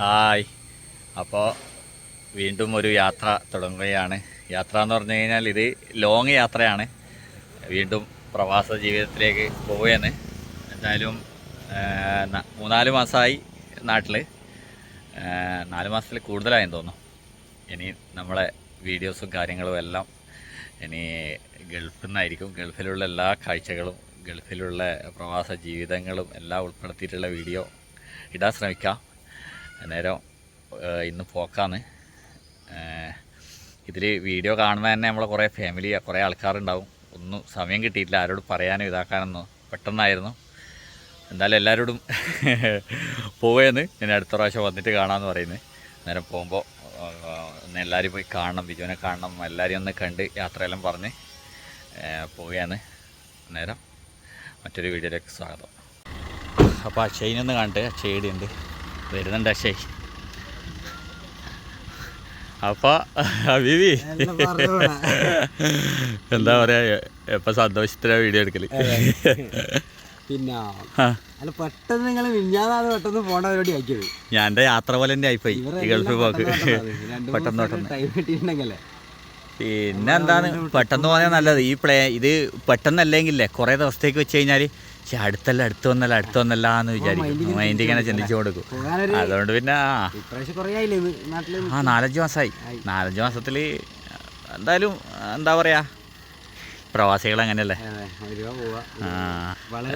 Hi. അപ്പോൾ വീണ്ടും ഒരു യാത്ര തുടങ്ങുകയാണ്. യാത്ര എന്ന് പറഞ്ഞു കഴിഞ്ഞാൽ ഇത് ലോങ് യാത്രയാണ്. വീണ്ടും പ്രവാസ ജീവിതത്തിലേക്ക് പോവുകയാണ്. എന്തായാലും മൂന്നാൽ മാസമായി നാട്ടിൽ നാല് മാസത്തിൽ കൂടുതലായെന്ന് തോന്നുന്നു. ഇനി നമ്മളെ വീഡിയോസും കാര്യങ്ങളും എല്ലാം ഇനി ഗൾഫിൽ നിന്നായിരിക്കും. ഗൾഫിലുള്ള എല്ലാ കാഴ്ചകളും ഗൾഫിലുള്ള പ്രവാസ ജീവിതങ്ങളും എല്ലാം ഉൾപ്പെടുത്തിയിട്ടുള്ള വീഡിയോ ഇടാൻ ശ്രമിക്കാം. അന്നേരം ഇന്ന് പോക്കാന്ന് ഇതിൽ വീഡിയോ കാണുന്ന തന്നെ നമ്മളെ കുറേ ഫാമിലി കുറേ ആൾക്കാരുണ്ടാവും. ഒന്നും സമയം കിട്ടിയിട്ടില്ല. ആരോട് പറയാനും ഇതാക്കാനൊന്നും പെട്ടെന്നായിരുന്നു. എന്തായാലും എല്ലാവരോടും പോവേന്ന്. ഞാൻ അടുത്ത പ്രാവശ്യം വന്നിട്ട് കാണാമെന്ന് പറയുന്നത് അന്നേരം പോകുമ്പോൾ ഒന്ന് എല്ലാവരും പോയി കാണണം. ബിജുവിനെ കാണണം. എല്ലാവരെയും ഒന്ന് കണ്ട് യാത്രയെല്ലാം പറഞ്ഞ് പോവുകയാണ് അന്നേരം മറ്റൊരു വീഡിയോയിലേക്ക് സ്വാഗതം. അപ്പോൾ അക്ഷയിനൊന്ന് കാണട്ടെ അക്ഷയുടെ ഉണ്ട് വരുന്നുണ്ട് അക്ഷയ്. അപ്പൊ അബീബി എന്താ പറയാ എപ്പൊ സന്തോഷത്തിലാ വീഡിയോ എടുക്കൽ? പിന്നെ അല്ല പെട്ടെന്ന് നിങ്ങൾ മിഞ്ഞാതാണ് പെട്ടെന്ന് പോണ പരിപാടി ആക്കിയത്. ഞാൻ എന്റെ യാത്ര പോലെ തന്നെ ആയിപ്പോയി ഈ ഗൾഫിൽ പോക്ക്. പെട്ടെന്ന് പെട്ടെന്ന് പിന്നെ എന്താണ്? പെട്ടെന്ന് പോകാൻ നല്ലത്. ഈ പ്ലേ ഇത് പെട്ടെന്നല്ലെങ്കിലേ കുറേ ദിവസത്തേക്ക് വെച്ച് കഴിഞ്ഞാൽ പക്ഷെ അടുത്തല്ല അടുത്ത് വന്നല്ല അടുത്ത് വന്നല്ല എന്ന് വിചാരിക്കും. മൈൻഡ് ഇങ്ങനെ ചിന്തിച്ചു കൊടുക്കും. അതുകൊണ്ട് പിന്നെ ആ. നാലഞ്ച് മാസമായി നാലഞ്ച് മാസത്തിൽ എന്തായാലും എന്താ പറയാ പ്രവാസികൾ അങ്ങനെയല്ലേ?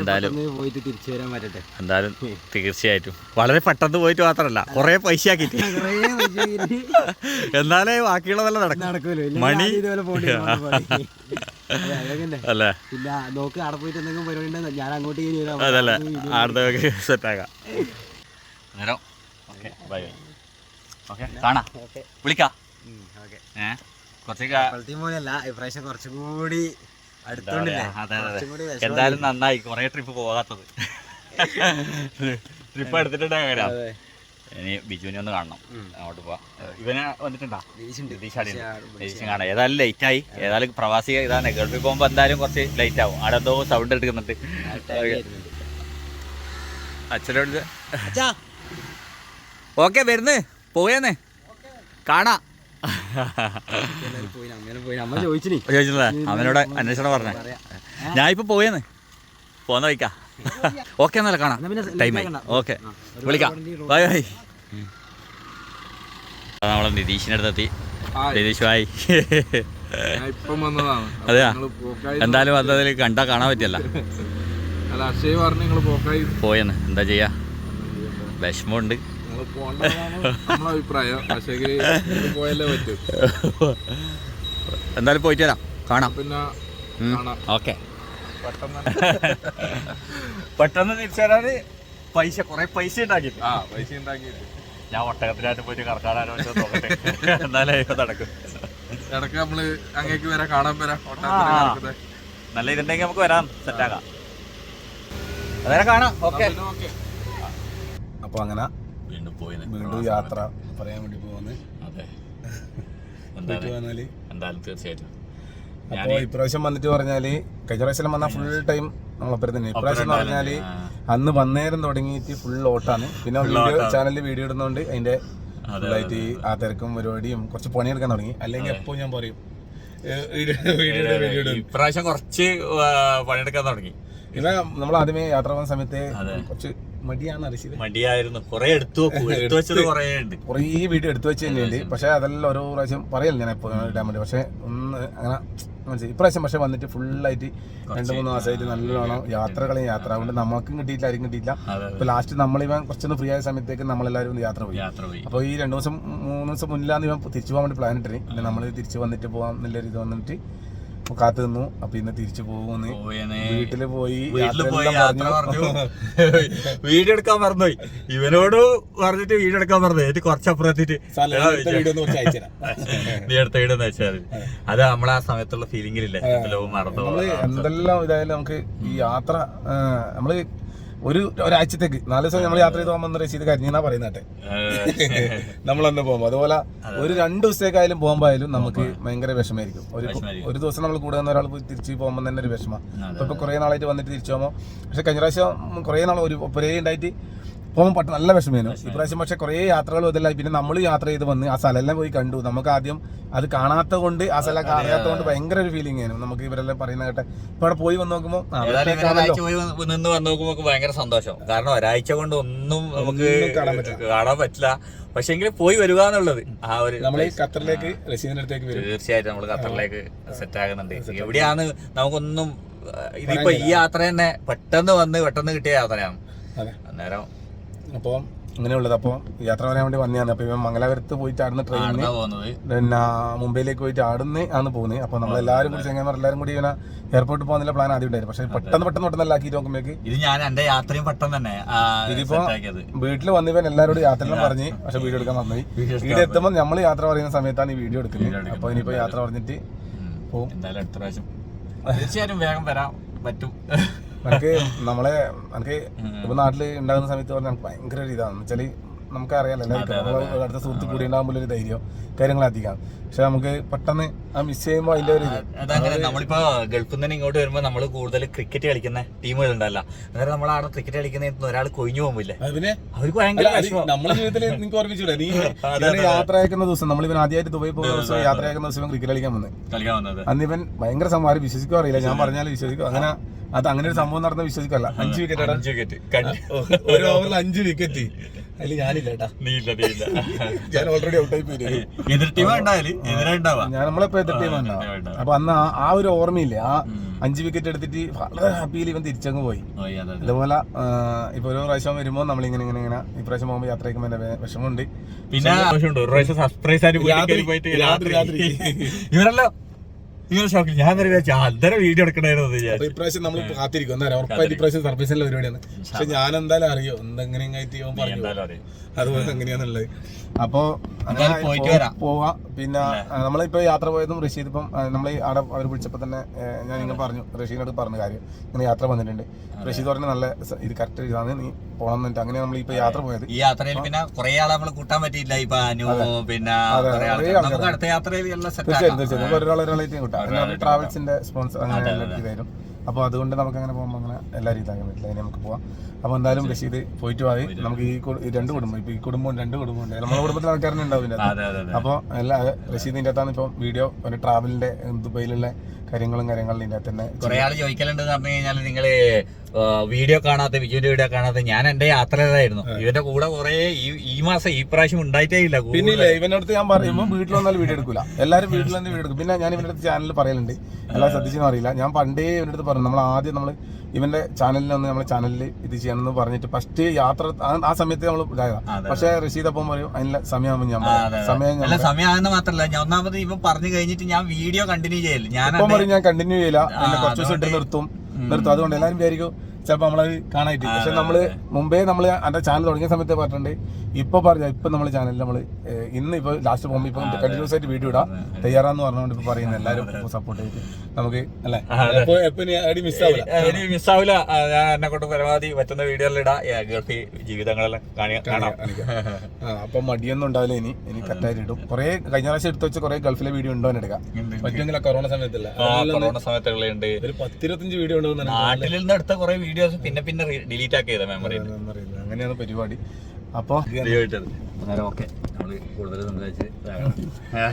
എന്തായാലും പോയിട്ട് തിരിച്ചു വരാൻ പറ്റട്ടെ. എന്തായാലും തീർച്ചയായിട്ടും. വളരെ പെട്ടെന്ന് പോയിട്ട് മാത്രമല്ല കുറേ പൈസ ആക്കിയിട്ട്. എന്നാലേ ബാക്കിയുള്ളതെല്ലാം നടക്കും. മണി. അല്ലേ? പിന്നെ നോക്ക് അവിടെ പോയിട്ട് എന്തെങ്കിലും പരിപാടി ഉണ്ടെങ്കിൽ ഞാൻ അങ്ങോട്ട് ഇനി വരാം. അതല്ലേ സെറ്റ് ആക്കാം. നേരം ഓക്കെ ബൈ ഓക്കെ കാണാം. വിളിക്കാം. കുറച്ച് പോലെയല്ല ഇപ്രാവശ്യം കുറച്ചും കൂടി അടുത്തോണ്ടില്ലേ എന്തായാലും നന്നായി. കുറേ ട്രിപ്പ് പോകാത്തത്. ട്രിപ്പ് എടുത്തിട്ടുണ്ടാകാം വരാം. അതെ. ഇനി ബിജുവിനെ ഒന്ന് കാണണം. അങ്ങോട്ട് പോവാം. ഇവനെ വന്നിട്ടുണ്ടോ? കാണാം. ഏതായാലും ലേറ്റ് ആയി. ഏതായാലും പ്രവാസി ഇതാണ്. ഗൾഫിൽ പോകുമ്പോൾ എന്തായാലും കുറച്ച് ലേറ്റ് ആവും. അവിടെ എന്തോ സൗണ്ട് എടുക്കുന്നുണ്ട്. അച്ഛനോട് ഓക്കെ വരുന്ന്. പോയേന്ന്. കാണാ. അമ്മ ചോദിച്ചു അമ്മനോട് അവനോട് അന്വേഷണം പറഞ്ഞേ. ഞാനിപ്പോ ഞാൻ ഇപ്പൊ പോയേന്ന്. പോന്ന വയ്ക്കാ ഓക്കെ എന്നല്ല കാണാം. ടൈമായി ഓക്കെ. വിളിക്കാം. Bye bye. നമ്മളെ നിതീഷിന്റെ അടുത്തെത്തി. നിതീഷ് ബായ് ഞാൻ ഇപ്പം വന്നതാണ്. അപ്പൊ അതെയാ? എന്തായാലും വന്നതിൽ കണ്ടാ കാണാൻ പറ്റിയല്ല. അല്ല അക്ഷയ് പറഞ്ഞു നിങ്ങൾ പോക്കായി. പോയെന്ന്. എന്താ ചെയ്യാ? വിഷമമുണ്ട്. പറ്റൂ. എന്തായാലും പോയിട്ട് വരാം. കാണാം. പിന്നെ ഓക്കെ. പെട്ടെന്ന്. പെട്ടെന്ന് തിരിച്ചുവരാന് പൈസ കുറെ പൈസ ഉണ്ടാക്കി ആ പൈസ ഉണ്ടാക്കിയിട്ട് ഞാൻ ഒട്ടകത്തിനായിട്ട് പോയിട്ട് കറക്കാടാനോ നോക്കട്ടെ. എന്നാലേ ഇപ്പൊ നടക്കും. ഇടയ്ക്ക് നമ്മൾ അങ്ങേക്ക് വരാം കാണാൻ വരാം. നല്ല ഇതുണ്ടെങ്കിൽ നമുക്ക് വരാം. സെറ്റാക്കാം അന്നേരം കാണാം. ഓക്കെ അപ്പൊ അങ്ങനെ വീണ്ടും പോയി വീണ്ടും യാത്ര പറയാൻ വേണ്ടി പോകുന്നത് അതെ. എന്തായാലും തീർച്ചയായിട്ടും. അപ്പോൾ ഇപ്രാവശ്യം വന്നിട്ട് പറഞ്ഞാൽ കഴിഞ്ഞ പ്രാവശ്യം വന്നാൽ ഫുൾ ടൈം നമ്മളൊപ്പം തന്നെ. ഇപ്രാവശ്യം എന്ന് പറഞ്ഞാൽ അന്ന് വന്നേരം തുടങ്ങിയിട്ട് ഫുൾ ഓട്ടാണ് പിന്നെ വീഡിയോ ചാനലിൽ വീഡിയോ ഇടുന്നതുകൊണ്ട് അതിന്റെ ഫുള്ളായിട്ട് ആ തിരക്കും പരിപാടിയും കുറച്ച് പണിയെടുക്കാൻ തുടങ്ങി. അല്ലെങ്കിൽ എപ്പോ ഞാൻ പറയും. ഇപ്രാവശ്യം കുറച്ച് പണിയെടുക്കാൻ തുടങ്ങി. പിന്നെ നമ്മൾ ആദ്യമേ യാത്ര പോകുന്ന സമയത്ത് കുറച്ച് മടിയാണ് അറിയിച്ചത് മടിയായിരുന്നു. കുറെ എടുത്തു എടുത്തു വെച്ചത് കുറെ ഉണ്ട് കുറേ വീഡിയോ എടുത്തു വെച്ച് തന്നെയുണ്ട്. പക്ഷെ അതെല്ലാം ഓരോ പ്രാവശ്യം പറയല്ല ഞാൻ എപ്പോൾ ഇടാൻ വേണ്ടി. പക്ഷെ അങ്ങനെ മനസ്സിലായി. ഇപ്രാവശ്യം പക്ഷെ വന്നിട്ട് ഫുള്ളായിട്ട് രണ്ട് മൂന്ന് മാസമായിട്ട് നല്ലോണം യാത്രകളും യാത്ര അതുകൊണ്ട് നമുക്കും കിട്ടിയില്ല ആരും കിട്ടിയില്ല ഇപ്പൊ ലാസ്റ്റ് നമ്മൾ നമ്മളിവൻ കുറച്ചൊന്ന് ഫ്രീ ആയ സമയത്തേക്ക് നമ്മളെല്ലാവരും യാത്ര പോയി. യാത്ര പോയി. അപ്പോൾ ഈ രണ്ട് ദിവസം മൂന്ന് ദിവസം മുന്നിലാണ് ഇവൻ തിരിച്ചു പോകാൻ വേണ്ടി പ്ലാൻ ഇട്ടിന്. പിന്നെ നമ്മൾ തിരിച്ചു വന്നിട്ട് പോകാം എന്നുള്ളൊരു ഇത് വന്നിട്ട് കാത്തു നിന്നു. അപ്പൊ ഇന്ന് തിരിച്ചു പോകുന്നു. വീട്ടിൽ പോയി വീട്ടിൽ പോയി യാത്രയെല്ലാം യാത്ര പറഞ്ഞു. പറഞ്ഞു വീഡിയോ എടുക്കാൻ മറന്നുപോയി. ഇവനോട് പറഞ്ഞിട്ട് വീഡിയോ എടുക്കാൻ മറന്നു എന്നിട്ട് കുറച്ചപ്പുറത്തിട്ട് നീ എടുത്ത വീഡിയോ എന്ന് വെച്ചാൽ അത് നമ്മളെ ആ സമയത്തുള്ള ഫീലിംഗിലില്ലേ എന്തെല്ലാം ഇതായാലും നമുക്ക് ഈ യാത്ര നമ്മൾ ഒരു ഒരാഴ്ചത്തേക്ക്. നാല് ദിവസം നമ്മൾ യാത്ര ചെയ്ത് പോകുമ്പോൾ റഷീദ് കരിഞ്ഞാ പറയുന്നട്ടെ നമ്മളന്ന് പോകുമ്പോൾ അതുപോലെ ഒരു രണ്ട് ദിവസത്തേക്കായാലും പോകുമ്പോയാലും നമുക്ക് ഭയങ്കര വിഷമായിരിക്കും ഒരു ഒരു ദിവസം നമ്മൾ കൂടെ ഒരാൾ തിരിച്ച് പോകുമ്പോൾ തന്നെ ഒരു വിഷമം. ഇപ്പൊ ഇപ്പൊ കുറെ നാളായിട്ട് വന്നിട്ട് തിരിച്ചു പോകുമ്പോൾ പക്ഷെ കഴിഞ്ഞ പ്രാവശ്യം കുറെ നാൾ ഒരു ഒപ്പരേ ഉണ്ടായിട്ട് പോകുമ്പോൾ പെട്ടെന്ന് നല്ല വിഷമേനു. ഇപ്രാവശ്യം പക്ഷെ കുറേ യാത്രകൾ ഇതെല്ലാം പിന്നെ നമ്മൾ യാത്ര ചെയ്ത് വന്ന് ആ സ്ഥലമെല്ലാം പോയി കണ്ടു. നമുക്ക് ആദ്യം അത് കാണാത്ത കൊണ്ട് ആ സ്ഥലം അറിയാത്തത് കൊണ്ട് ഭയങ്കര ഒരു ഫീലിംഗ് ആയിരുന്നു നമുക്ക് ഇവരെല്ലാം പറയുന്ന കേട്ടെ ഇപ്പൊ അവിടെ പോയി വന്ന് നോക്കുമ്പോൾ നിന്ന് വന്ന് നോക്കുമ്പോൾ ഭയങ്കര സന്തോഷം. കാരണം ഒരാഴ്ച കൊണ്ട് ഒന്നും നമുക്ക് കാണാൻ പറ്റില്ല. കാണാൻ പറ്റില്ല. പക്ഷെ എങ്കിലും പോയി വരിക എന്നുള്ളത് ആ ഒരു നമ്മൾ ഖത്തറിലേക്ക് റഷീദിന്റെ അടുത്തേക്ക് വരും. തീർച്ചയായിട്ടും നമ്മൾ ഖത്തറിലേക്ക് സെറ്റ് ആകുന്നുണ്ട്. എവിടെയാണ് നമുക്കൊന്നും ഇതിപ്പോ ഈ യാത്ര തന്നെ പെട്ടെന്ന് വന്ന് പെട്ടെന്ന് കിട്ടിയ യാത്രയാണ്. അന്നേരം അപ്പോൾ അങ്ങനെയുള്ളത് അപ്പോൾ യാത്ര പറയാൻ വേണ്ടി വന്നതാണ്. അപ്പോൾ ഇവൻ മംഗലാപുരത്ത് പോയിട്ട് ആടുന്ന ട്രെയിനിന് പിന്നെ മുംബൈയിലേക്ക് പോയിട്ട് ആടുന്ന് ആണ് പോകുന്നത്. അപ്പോൾ നമ്മളെല്ലാരും കൂടി ചെങ്ങന്മാർ എല്ലാവരും കൂടി ഇങ്ങനെ എയർപോർട്ടിൽ പോകുന്ന പ്ലാൻ ആദ്യം ഉണ്ടായിരുന്നു. പക്ഷേ പെട്ടെന്ന് പെട്ടെന്ന് പെട്ടെന്ന് ആക്കി നോക്കുമ്പോഴേക്ക് ഇത് ഞാൻ എന്റെ യാത്രയും പെട്ടെന്ന് തന്നെ ഇതിപ്പോ വീട്ടിൽ വന്നിവൻ എല്ലാവരോടും യാത്രയെല്ലാം പറഞ്ഞ് പക്ഷെ വീഡിയോ എടുക്കാൻ വന്നു. വീട്ടിൽ എത്തുമ്പോൾ നമ്മൾ യാത്ര പറയുന്ന സമയത്താണ് ഈ വീഡിയോ എടുക്കുന്നത്. അപ്പോൾ ഇനിയിപ്പോൾ യാത്ര പറഞ്ഞിട്ട് പോകും എന്തായാലും അടുത്ത പ്രാവശ്യം തീർച്ചയായിട്ടും വേഗം വരാം പറ്റും. നമുക്ക് നമ്മളെ നമുക്ക് ഇപ്പൊ നാട്ടിൽ ഉണ്ടാകുന്ന സമയത്ത് പറഞ്ഞാൽ ഭയങ്കര ഒരു ഇതാണ്. വെച്ചാൽ നമുക്കറിയാലോ എല്ലാവർക്കും. അടുത്ത സുഹൃത്ത് കൂടി ഉണ്ടാകുമ്പോൾ ഒരു ധൈര്യം കാര്യങ്ങൾ അധികം പക്ഷെ നമുക്ക് പെട്ടെന്ന് ആ മിസ് ചെയ്യുമ്പോൾ അതിന്റെ ഒരു അതങ്ങനെ നമ്മളിപ്പോ ഗൾഫിൽ നിന്ന് ഇങ്ങോട്ട് വരുമ്പോ നമ്മൾ കൂടുതൽ ക്രിക്കറ്റ് കളിക്കുന്ന ടീമുകൾ ഉണ്ടല്ലോ അന്നേരം നമ്മൾ അവിടെ ക്രിക്കറ്റ് കളിക്കുന്ന ഒരാൾ കൊഴിഞ്ഞു പോകുമ്പില്ലേ? അവർക്ക് ഭയങ്കര നമ്മളെ ജീവിതത്തിൽ നിങ്ങൾക്ക് ഓർമ്മിച്ചൂടെ? നീ യാത്ര അയക്കുന്ന ദിവസം നമ്മളിവൻ ആദ്യമായിട്ട് ദുബായി പോകുന്ന ദിവസം യാത്ര അയക്കുന്ന ദിവസം ക്രിക്കറ്റ് കളിക്കാൻ വന്നത്. അന്ന് ഇവൻ ഭയങ്കര സംഭവം വിശ്വസിക്കോ അറിയില്ല. ഞാൻ പറഞ്ഞാൽ വിശ്വസിക്കും. അങ്ങനെ അത് അങ്ങനെ ഒരു സംഭവം നടന്ന വിശ്വസിക്കല്ല. അഞ്ച് വിക്കറ്റ് അഞ്ച് വിക്കറ്റ് ഒരു ഓവറിൽ അഞ്ച് വിക്കറ്റ് അതിൽ ഞാനില്ല കേട്ടാ നീ ഇല്ല നീ ഇല്ല ഞാൻ ഓൾറെഡി ഔട്ടായി പോയി. എതിർ ടീം ഉണ്ടായാൽ എതിരെ ഉണ്ടാവാ? ഞാൻ നമ്മളിപ്പോ. അപ്പൊ അന്ന് ആ- ഒരു ഓർമ്മയില്ലേ? ആ അഞ്ച് വിക്കറ്റ് എടുത്തിട്ട് വളരെ ഹാപ്പിയിൽ ഇവൻ തിരിച്ചങ്ങ് പോയി. ഓയ് അതെ അതെ. അതുപോലെ ഇപ്പൊ ഓരോ പ്രാവശ്യം വരുമ്പോൾ നമ്മൾ ഇങ്ങനെ ഇങ്ങനെ ഇങ്ങനെ ഈ പ്രാവശ്യം പോകുമ്പോൾ യാത്ര ചെയ്യുമ്പോൾ എന്റെ വേ- വിഷമമുണ്ട്. പിന്നെ. ഇവരല്ലോ ഇങ്ങനെ ഷോക്കിൽ ഞാൻ വരെ വിചാരിച്ചു അന്നേരം വീഡിയോ അപ്പൊ വിചാരിച്ചു. ഇപ്രാവശ്യം നമ്മൾ കാത്തിരിക്കും. എന്നാലും ഉറപ്പായിട്ട് ഇപ്രാവശ്യം സർവീസിന്റെ പരിപാടിയാണ് പക്ഷെ ഞാൻ എന്തായാലും അറിയോ. എന്തെങ്കിലും കയറ്റി പറഞ്ഞു അതുപോലെ എങ്ങനെയാന്നുള്ളത് അപ്പോ അങ്ങനെ പോയിട്ട് വരാം. പോവാ. പിന്നെ നമ്മളിപ്പോ യാത്ര പോയതും റഷീദ് ഇപ്പം നമ്മൾ അവിടെ അവർ വിളിച്ചപ്പോ തന്നെ ഞാൻ ഇങ്ങനെ പറഞ്ഞു റഷീദിനോട് പറഞ്ഞ കാര്യം. ഇങ്ങനെ യാത്ര വന്നിട്ടുണ്ട്. റഷീദ് പറഞ്ഞ നല്ല ഇത് കറക്റ്റ് ഇതാണ് നീ പോണം എന്നിട്ട്. അങ്ങനെ നമ്മൾ ഇപ്പൊ യാത്ര പോയത്. ഈ യാത്രയിൽ പിന്നെ കുറെ ആളെ നമ്മൾ കൂട്ടാൻ പറ്റിയില്ല. ഇപ്പൊ അനു പിന്നെ തീർച്ചയായും ആക്കാം. തീർച്ചയായും ഒരാൾ ഒരാളായിട്ട് കൂട്ടാം. ട്രാവൽസിന്റെ സ്പോൺസർ അങ്ങനെ വരും അപ്പോൾ അതുകൊണ്ട് നമുക്ക് അങ്ങനെ പോകുമ്പോൾ അങ്ങനെ എല്ലാ രീതിയിലും അങ്ങനെ പറ്റില്ല. അതിന് നമുക്ക് പോവാം. അപ്പോൾ എന്തായാലും റഷീദ് പോയിട്ട് പോയി നമുക്ക് ഈ രണ്ട് കുടുംബം. ഇപ്പൊ ഈ കുടുംബം രണ്ട് കുടുംബം ഉണ്ട്. നമ്മുടെ കുടുംബത്തിൽ ആൾക്കാരുണ്ടാവില്ല അപ്പോൾ എല്ലാ റഷീദിന്റെ അകത്താണ് ഇപ്പോൾ വീഡിയോ ഒരു ട്രാവലിന്റെ ദുബൈയിലുള്ള കാര്യങ്ങളും കാര്യങ്ങളും ഇതിനകത്ത് തന്നെ കുറെ ആൾ ചോദിക്കലുണ്ടെന്ന് പറഞ്ഞു കഴിഞ്ഞാൽ നിങ്ങൾ വീഡിയോ കാണാത്ത വിജുവിന്റെ വീഡിയോ കാണാത്ത ഞാൻ എന്റെ യാത്രയിലായിരുന്നു. ഇവന്റെ കൂടെ കുറെ ഈ മാസം ഈ പ്രാവശ്യം ഉണ്ടായിട്ടേ ഇല്ല പിന്നെ ഇല്ലേ ഇവന്റെ അടുത്ത് ഞാൻ പറയുമ്പോൾ വീട്ടിൽ വന്നാൽ വീഡിയോ എടുക്കില്ല എല്ലാവരും വീട്ടിൽ വന്ന് വീഡിയോ എടുക്കും. പിന്നെ ഞാൻ ഇവന്റെ അടുത്ത് ചാനലിൽ പറയലുണ്ട്. എല്ലാം ശ്രദ്ധിച്ചെന്ന് അറിയില്ല. ഞാൻ പണ്ടേ ഇവന്റെ അടുത്ത് പറഞ്ഞു നമ്മൾ ആദ്യം നമ്മൾ ഇവന്റെ ചാനലിൽ ഒന്ന് നമ്മളെ ചാനലിൽ ഇത് ചെയ്യണം എന്ന് പറഞ്ഞിട്ട് ഫസ്റ്റ് യാത്ര ആ- സമയത്ത് നമ്മൾ ഇതായതാണ് പക്ഷെ റഷീദ് അപ്പം പറയും അതിനുള്ള സമയമാകുമ്പോൾ ഞാൻ സമയം സമയമാകുന്ന മാത്രല്ല ഞാൻ ഒന്നാമത് ഇവൻ പറഞ്ഞു കഴിഞ്ഞിട്ട് ഞാൻ വീഡിയോ കണ്ടിന്യൂ ചെയ്യല്ല ഞാൻ ഞാൻ കണ്ടിന്യൂ ചെയ്യില്ല. എന്നെ കുറച്ച് ദിവസം ഇട്ട് നിർത്തും. നിർത്തും. അതുകൊണ്ട് എല്ലാവരും വിചാരിക്കും ചിലപ്പോൾ നമ്മളത് കാണായിട്ട് പക്ഷെ നമ്മൾ മുമ്പേ നമ്മൾ എന്റെ ചാനൽ തുടങ്ങിയ സമയത്ത് പറഞ്ഞിട്ടുണ്ട്. ഇപ്പൊ പറഞ്ഞ ഇപ്പൊ നമ്മൾ ചാനലിൽ നമ്മൾ ഇന്ന് ഇപ്പൊ ലാസ്റ്റ് പോകുമ്പോൾ ഇപ്പൊ കണ്ടിന്യൂസ് ആയിട്ട് വീഡിയോ ഇടാം. തയ്യാറാന്ന് പറഞ്ഞുകൊണ്ട് ഇപ്പൊ പറയുന്നത് എല്ലാവരും സപ്പോർട്ട് ചെയ്ത് നമുക്ക് അല്ലേ? മിസ് ആവില്ല ഞാൻ എന്നെ കൊണ്ട് പരമാവധി പറ്റുന്ന വീഡിയോയിൽ ഇടാം. ഗൾഫി ജീവിതങ്ങളെല്ലാം കാണി- അപ്പൊ മടിയൊന്നും ഉണ്ടാവില്ല ഇനി. ഇനി കറക്റ്റായിട്ട് ഇടും. കുറെ കഴിഞ്ഞ പ്രാവശ്യം എടുത്ത് വെച്ച കുറെ ഗൾഫിലെ വീഡിയോ ഉണ്ടോ എടുക്കാം. പറ്റുമെങ്കിൽ കൊറോണ സമയത്തല്ല. കൊറോണ സമയത്തുള്ള ഒരു പത്തിരുപത്തഞ്ച് വീഡിയോ ഉണ്ടോ നാട്ടിൽ നിന്ന് എടുത്ത കുറെ വീഡിയോസ് പിന്നെ പിന്നെ ഡിലീറ്റ് ആക്കിയതാ മെമ്മറി അങ്ങനെയാണ് പരിപാടി. അപ്പൊ അന്നേരം ഓക്കെ. നമ്മൾ കൂടുതൽ സംസാരിച്ച്.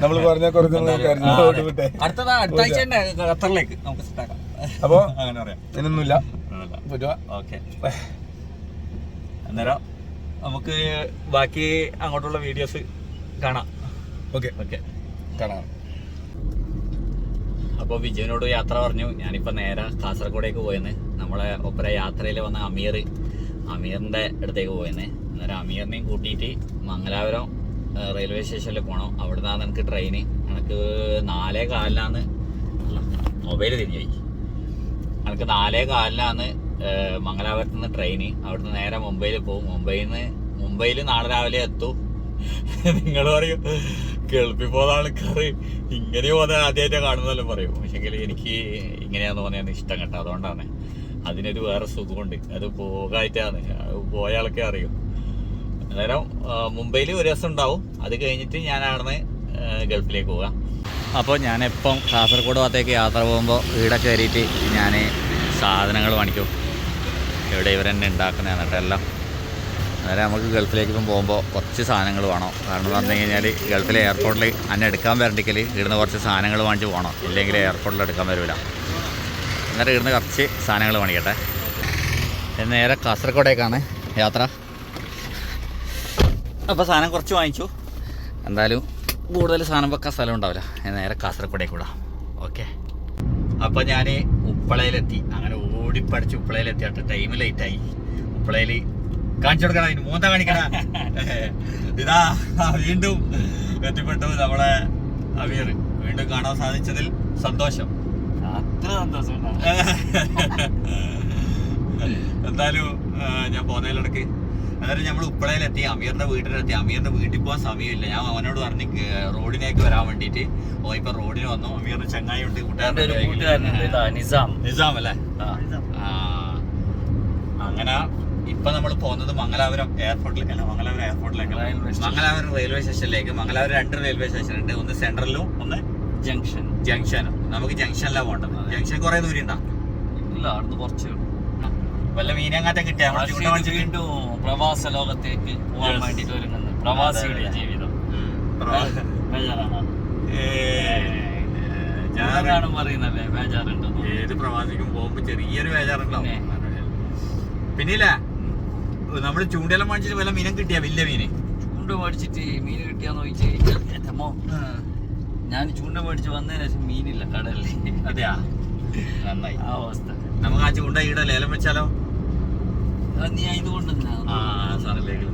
നമ്മൾ പറഞ്ഞ അടുത്ത ആഴ്ച ഖത്തറിലേക്ക് നമുക്ക് അപ്പോ അങ്ങനെ പറയാം. ഇതിനൊന്നുമില്ല ഓക്കെ. അന്നേരം നമുക്ക് ബാക്കി അങ്ങോട്ടുള്ള വീഡിയോസ് കാണാം. ഓക്കെ. ഓക്കെ. കാണാം. അപ്പോൾ വിജയനോട് യാത്ര പറഞ്ഞു. ഞാനിപ്പോൾ നേരെ കാസർഗോഡേക്ക് പോയെന്ന്. നമ്മളെ ഒപ്പര യാത്രയിൽ വന്ന അമീർ അമീറിന്റെ അടുത്തേക്ക് പോയെന്ന്. അന്നേരം അമീറിനെയും കൂട്ടിയിട്ട് മംഗലാപുരം റെയിൽവേ സ്റ്റേഷനിൽ പോകണം അവിടെ നിന്നാണ് എനിക്ക് ട്രെയിന്. എനിക്ക് നാലേ കാലിലാണ് മൊബൈൽ തിരിഞ്ഞു പോയി. എനിക്ക് നാലേ കാലിലാണ് മംഗലാപുരത്ത് നിന്ന് ട്രെയിന്. അവിടുന്ന് നേരെ മുംബൈയിൽ പോകും മുംബൈന്ന് മുംബൈയിൽ നാളെ രാവിലെ എത്തും. നിങ്ങൾ പറയും. ഗൾഫിൽ പോകുന്ന ആൾക്കാർ ഇങ്ങനെ പോകുന്ന ആദ്യമായിട്ട് കാണുന്നല്ലോ പറയും. പക്ഷെങ്കിൽ എനിക്ക് ഇങ്ങനെയാന്ന് പറഞ്ഞാൽ ഇഷ്ടം കേട്ടോ. അതുകൊണ്ടാണ്. അതിനൊരു വേറെ സുഖമുണ്ട്. അത് പോകായിട്ടാണ്. പോയ ആൾക്കെ അറിയും. അന്നേരം മുംബൈയിൽ ഒരു ദിവസം ഉണ്ടാവും. അത് കഴിഞ്ഞിട്ട് ഞാൻ അവിടുന്ന് ഗൾഫിലേക്ക് പോകാം അപ്പോൾ ഞാനിപ്പം കാസർഗോഡ് ഭാഗത്തേക്ക് യാത്ര പോകുമ്പോൾ ഇവിടെ കയറിയിട്ട് ഞാൻ സാധനങ്ങൾ വാങ്ങിക്കും. ഇവിടെ ഇവരെന്നെ ഉണ്ടാക്കുന്നതാണ് കേട്ടോ എല്ലാം. അന്നേരം നമുക്ക് ഗൾഫിലേക്ക് ഇപ്പം പോകുമ്പോൾ കുറച്ച് സാധനങ്ങൾ വേണം? കാരണം എന്ന് പറഞ്ഞു കഴിഞ്ഞാൽ ഗൾഫിലെ എയർപോർട്ടിൽ അന്നെ എടുക്കാൻ വരണ്ടെങ്കിൽ ഇവിടുന്ന് കുറച്ച് സാധനങ്ങൾ വാങ്ങിച്ച് പോകണം? ഇല്ലെങ്കിൽ എയർപോർട്ടിൽ എടുക്കാൻ വരില്ല അന്നേരം ഇവിടുന്ന് കുറച്ച് സാധനങ്ങൾ വാങ്ങിക്കട്ടെ. നേരെ കാസർഗോഡേക്കാണ് യാത്ര. അപ്പോൾ സാധനം കുറച്ച് വാങ്ങിച്ചു. എന്തായാലും കൂടുതൽ സാധനം വെക്കാൻ സ്ഥലം ഉണ്ടാവില്ല. നേരെ കാസർഗോഡേക്ക് ഓക്കെ. അപ്പോൾ ഞാൻ ഉപ്പളയിലെത്തി. അങ്ങനെ ഓടിപ്പടിച്ച് ഉപ്പളയിലെത്തിയിട്ട് ടൈം ലേറ്റായി ഉപ്പളയിൽ കാണിച്ചു കൊടുക്കണ അതിന് മൂന്ന കാണിക്കണ ഇതാ വീണ്ടും എത്തിപ്പെട്ടു നമ്മളെ അമീർ. വീണ്ടും കാണാൻ സാധിച്ചതിൽ സന്തോഷം. അത്ര സന്തോഷം എന്തായാലും ഞാൻ പോകുന്നതിലിടക്ക് അന്നേരം നമ്മൾ ഉപ്പളയിലെത്തി അമീറിന്റെ വീട്ടിലെത്തി. അമീറിന്റെ വീട്ടിൽ പോകാൻ സമയമില്ല. ഞാൻ അവനോട് പറഞ്ഞു "ഏ, റോഡിലേക്ക് വരാൻ വേണ്ടിട്ട് ഓ ഇപ്പൊ റോഡിന് വന്നു. അമീറിന് ചങ്ങായി ഉണ്ട് കൂട്ടുകാരൻ നിസാം. നിസാം അല്ലേ? അങ്ങനെ ഇപ്പൊ നമ്മൾ പോകുന്നത് മംഗലാപുരം എയർപോർട്ടിൽ അല്ല മംഗലാപുരം എയർപോർട്ടിലേക്ക്. മംഗലാപുരം റെയിൽവേ സ്റ്റേഷനിലേക്ക് മംഗലാപുരം രണ്ട് റെയിൽവേ സ്റ്റേഷൻ ഉണ്ട്. ഒന്ന് സെൻട്രലും ഒന്ന് ജംഗ്ഷൻ ജംഗ്ഷനും നമുക്ക് ജംഗ്ഷനിലാണ് പോകേണ്ടത്. ജംഗ്ഷൻ കുറെ ദൂരം ഉണ്ടാ? ഇല്ല കുറച്ച് വല്ല മീനങ്ങാറ്റം കിട്ടിയാ വീണ്ടും പ്രവാസ ലോകത്തേക്ക് പോകാൻ. വേണ്ടിട്ട് ഒരുങ്ങുന്നു പ്രവാസിയുടെ. ജീവിതം. ഞാനാണ് പറയുന്നല്ലേ ബേജാറുണ്ടെന്ന്. ഏത് പ്രവാസിക്കും പോകുമ്പോ ചെറിയൊരു ബേജാറുണ്ടാവും. പിന്നെ. പിന്നില്ല. നമ്മൾ ചൂണ്ടയെല്ലാം മാടിച്ചിട്ട് വല്ല മീനം കിട്ടിയാ? വലിയ മീന്. ചൂണ്ട മേടിച്ചിട്ട് മീൻ കിട്ടിയാന്ന് ചോദിച്ചു അമ്മോ ഞാൻ ചൂണ്ട മേടിച്ച് വന്നതിന് ശേഷം മീനില്ല കടലിൽ അതെയാ? നന്നായി. ആ അവസ്ഥ. നമുക്ക് ആ ചൂണ്ട ഈടെ ലേലം വെച്ചാലോ? നീ ഇതുകൊണ്ട് ആ സാറിലേക്ക്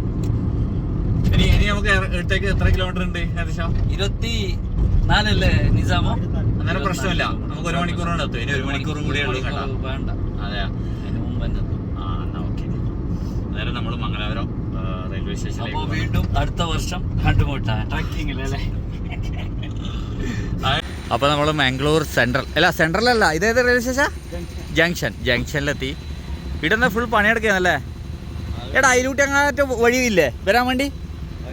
ഇനി ഇനി നമുക്ക് ഇടത്തേക്ക് എത്ര കിലോമീറ്റർ ഉണ്ട് ഏകദേശം? ഇരുപത്തി നാലല്ലേ നിസാമോ അങ്ങനെ പ്രശ്നമില്ല. നമുക്ക് ഒരു മണിക്കൂർ കൊണ്ട് എത്തും ഇനി ഒരു മണിക്കൂറും കൂടി ഉള്ളൂ കേട്ടോ. വേണ്ട. അതെയാ അതിന് മുമ്പ് തന്നെ എത്തും. ആ എന്നാ ഓക്കെ അന്നേരം നമ്മൾ മംഗലാപുരം റെയിൽവേ സ്റ്റേഷൻ സ്റ്റേഷനിലേക്ക് പോകുന്നു. വീണ്ടും അടുത്ത വർഷം കണ്ടുമുട്ടാ. ട്രക്കിങ്ങിലല്ലേ അപ്പോൾ നമ്മൾ മാംഗ്ലൂർ സെൻട്രൽ അല്ല സെൻട്രൽ അല്ല ഇതേത് റെയിൽവേ സ്റ്റേഷൻ ജംഗ്ഷൻ ജംഗ്ഷനിലെത്തി. ഇവിടുന്ന് ഫുൾ പണിയെടുക്കുകയാണല്ലേ? എടാ അതിലൂട്ടി അങ്ങാറ്റം വഴിയില്ലേ? വരാൻ വേണ്ടി?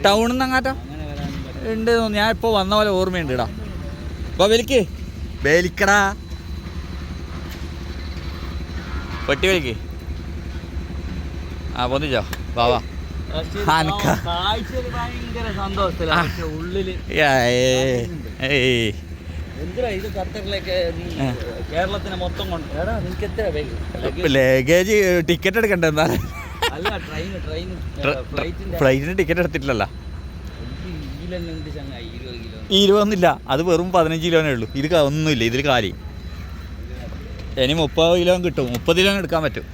ടൗണിൽ നിന്ന് അങ്ങാറ്റം? ഉണ്ട്. ഞാൻ ഇപ്പോൾ വന്ന പോലെ ഓർമ്മയുണ്ട് ഇടാ അപ്പോൾ വലിക്ക്. വലിക്കടാ. പെട്ടി വലിക്ക്. ആ പൊന്നിച്ചോ? കേരളത്തിനെ മൊത്തം കൊണ്ട് വേഗം ലഗേജ് ടിക്കറ്റ് എടുക്കണ്ടേ എന്നാ? ട്രെയിൻ ട്രെയിൻ ഫ്ലൈറ്റിന്റെ ഫ്ലൈറ്റിന് ടിക്കറ്റ് എടുത്തിട്ടില്ലല്ലോ. ഇരുപതൊന്നുമില്ല അത് വെറും പതിനഞ്ച് കിലോനേ ഉള്ളൂ. ഇത് ഒന്നുമില്ല. ഇതിൽ കാലി. ഇനി മുപ്പത് കിലോ കിട്ടും. മുപ്പത് കിലോ എടുക്കാൻ പറ്റും.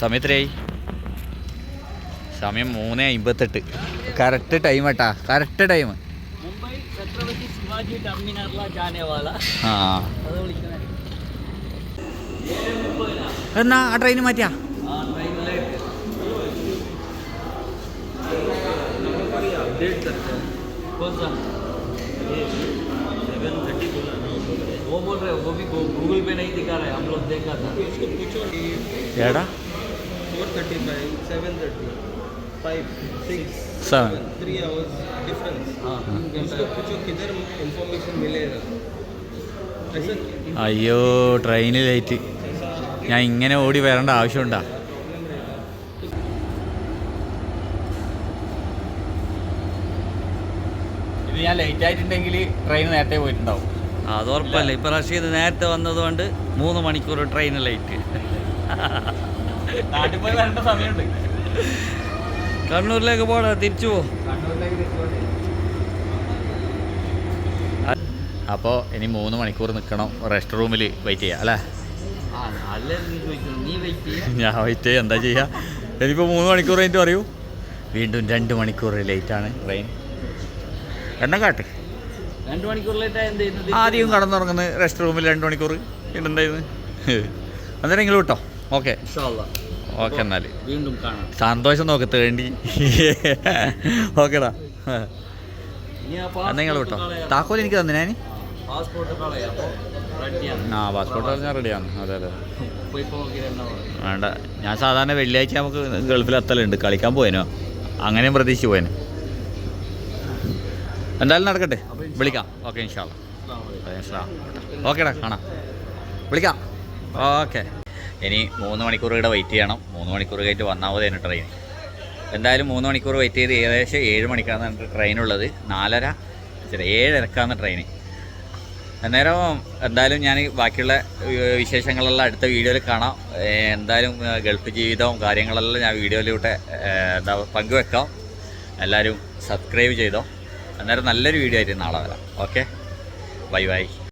സമയത്തിനായി സമയം മൂന്ന് അമ്പത്തെട്ട് കറക്റ്റ് ടൈം കേട്ടാ കറക്റ്റ് ടൈം മുംബൈ ഛത്രപതി ശിവാജി ടെർമിനറിലാ ജാനെ വാല ആ അത് വിളിക്കണേ എന്നാ ആ ട്രെയിൻ മാറ്റിയാ ആ ട്രെയിനിലേക്ക് अपडेट करते हैं कौन सा सेवन थर्टी बोला वो बोल रहे हैं वो भी गूगल पे नहीं दिखा रहे हम लोग देखा था उसको पूछो ഏടാ four thirty five seven thirty five six seven three hours difference हाँ उसको पूछो किधर इंफॉर्मेशन मिलेगा ऐसा അയ്യോ ട്രെയിൻ ലേറ്റ് ഞാൻ ഇങ്ങനെ ഓടി വരേണ്ട ആവശ്യമുണ്ടാ ഇത് ഞാൻ ലേറ്റ് ആയിട്ടുണ്ടെങ്കിൽ ട്രെയിൻ നേരത്തെ പോയിട്ടുണ്ടാവും അത് ഉറപ്പല്ല ഇപ്പൊ റഷീദ് നേരത്തെ വന്നതുകൊണ്ട് മൂന്ന് മണിക്കൂർ ട്രെയിൻ ലൈറ്റ് നാട്ടിൽ പോയി വരേണ്ട സമയമുണ്ട്. കണ്ണൂരിലേക്ക് പോടാ തിരിച്ചു പോ. അപ്പോൾ ഇനി മൂന്ന് മണിക്കൂർ നിൽക്കണം റെസ്റ്റ് റൂമിൽ വെയിറ്റ് ചെയ്യാം അല്ലേ? ചെയ്യാം. ഞാൻ വെയിറ്റ് ചെയ്യാം എന്താ ചെയ്യുക ഇനിയിപ്പോൾ മൂന്ന് മണിക്കൂർ കഴിഞ്ഞിട്ട് പറയൂ. വീണ്ടും രണ്ട് മണിക്കൂർ ലേറ്റ് ആണ് ട്രെയിൻ എണ്ണം കാട്ട്. രണ്ട് മണിക്കൂർ ലേറ്റ് ആദ്യം കടന്നുറങ്ങുന്നത് റെസ്റ്റ് റൂമിൽ രണ്ട് മണിക്കൂർ പിന്നെന്തായിരുന്നു അന്നേരം നിങ്ങൾ വിട്ടോ. ഓക്കെ ഇൻഷാല്ലാ. ഓക്കെ എന്നാൽ വീണ്ടും കാണാം. സന്തോഷം നോക്ക് തേണ്ടി ഓക്കെടാ. നിങ്ങൾ വിട്ടോ? താക്കോൽ എനിക്ക് തന്നെ ഞാൻ ആ പാസ്പോർട്ട് ഞാൻ റെഡിയാണ് അതെ അതെ. വേണ്ട. ഞാൻ സാധാരണ വെള്ളിയാഴ്ച നമുക്ക് ഗൾഫിൽ എത്തലുണ്ട്. കളിക്കാൻ പോയനോ? അങ്ങനെയും പ്രതീക്ഷിച്ച് പോയനോ. എന്തായാലും നടക്കട്ടെ. വിളിക്കാം. ഓക്കെ ഇൻഷാല്ല ഓക്കേടാ കാണാം. വിളിക്കാം. ഓക്കെ. ഇനി മൂന്ന് മണിക്കൂർ ഇവിടെ വെയിറ്റ് ചെയ്യണം. മൂന്ന് മണിക്കൂർ കഴിഞ്ഞിട്ട് വന്നാൽ മതി ട്രെയിൻ എന്തായാലും മൂന്ന് മണിക്കൂർ വെയിറ്റ് ചെയ്ത് ഏകദേശം ഏഴ് മണിക്കാണ് ട്രെയിൻ ഉള്ളത്. നാലര ശരി ഏഴരക്കാണ് ട്രെയിൻ അന്നേരം എന്തായാലും ഞാൻ ബാക്കിയുള്ള വിശേഷങ്ങളെല്ലാം അടുത്ത വീഡിയോയിൽ കാണാം. എന്തായാലും ഗൾഫ് ജീവിതവും കാര്യങ്ങളെല്ലാം ഞാൻ വീഡിയോയിലൂടെ എന്താ പങ്കുവെക്കാം. എല്ലാവരും സബ്സ്ക്രൈബ് ചെയ്തോ. അന്നേരം നല്ലൊരു വീഡിയോ ആയിട്ട് നാളെ വരാം. Okay bye bye